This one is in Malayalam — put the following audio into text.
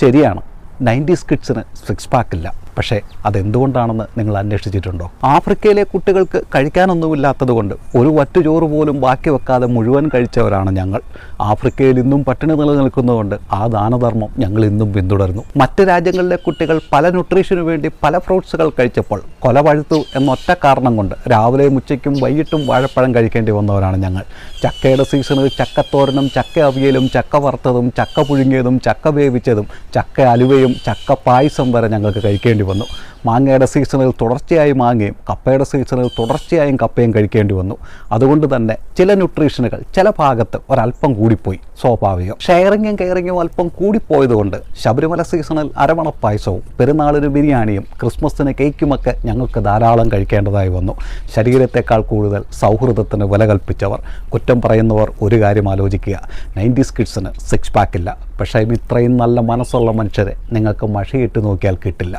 ശരിയാണ്. നയന്റീസ് കിഡ്സിന് സിക്സ് പാക്ക് ഇല്ല. പക്ഷേ അതെന്തുകൊണ്ടാണെന്ന് നിങ്ങൾ അന്വേഷിച്ചിട്ടുണ്ടോ? ആഫ്രിക്കയിലെ കുട്ടികൾക്ക് കഴിക്കാനൊന്നുമില്ലാത്തത് കൊണ്ട് ഒരു വറ്റുചോറ് പോലും ബാക്കി വെക്കാതെ മുഴുവൻ കഴിച്ചവരാണ് ഞങ്ങൾ. ആഫ്രിക്കയിൽ ഇന്നും പട്ടിണി നിലനിൽക്കുന്നതുകൊണ്ട് ആ ദാനധർമ്മം ഞങ്ങൾ ഇന്നും പിന്തുടരുന്നു. മറ്റ് രാജ്യങ്ങളിലെ കുട്ടികൾ പല ന്യൂട്രീഷനു വേണ്ടി പല ഫ്രൂട്ട്സുകൾ കഴിച്ചപ്പോൾ കൊല പഴുത്തു എന്നൊറ്റ കാരണം കൊണ്ട് രാവിലെയും ഉച്ചയ്ക്കും വൈകിട്ടും വാഴപ്പഴം കഴിക്കേണ്ടി വന്നവരാണ് ഞങ്ങൾ. ചക്കയുടെ സീസണിൽ ചക്കത്തോരനും ചക്ക അവിയലും ചക്ക വറുത്തതും ചക്ക പുഴുങ്ങിയതും ചക്ക വേവിച്ചതും ചക്ക അലുവയും ചക്ക പായസം വരെ ഞങ്ങൾക്ക് കഴിക്കേണ്ടി വന്നു. മാങ്ങയുടെ സീസണിൽ തുടർച്ചയായി മാങ്ങയും കപ്പയുടെ സീസണിൽ തുടർച്ചയായും കപ്പയും കഴിക്കേണ്ടി വന്നു. അതുകൊണ്ട് തന്നെ ചില ന്യൂട്രീഷനുകൾ ചില ഭാഗത്ത് ഒരല്പം കൂടിപ്പോയി. സ്വാഭാവികം. ഷെയറിങ്ങും കെയറിങ്ങും അല്പം കൂടിപ്പോയതുകൊണ്ട് ശബരിമല സീസണിൽ അരവണ പായസവും പെരുന്നാളിന് ബിരിയാണിയും ക്രിസ്മസിന് കേക്കുമൊക്കെ ഞങ്ങൾക്ക് ധാരാളം കഴിക്കേണ്ടതായി വന്നു. ശരീരത്തെക്കാൾ കൂടുതൽ സൗഹൃദത്തിന് വില കൽപ്പിച്ചവർ. കുറ്റം പറയുന്നവർ ഒരു കാര്യം ആലോചിക്കുക. നയന്റീസ് കിഡ്സിന് സിക്സ് പാക്കില്ല പക്ഷേ ഇത്രയും നല്ല മനസ്സുള്ള മനുഷ്യരെ നിങ്ങൾക്ക് മഷയിട്ട് നോക്കിയാൽ കിട്ടില്ല.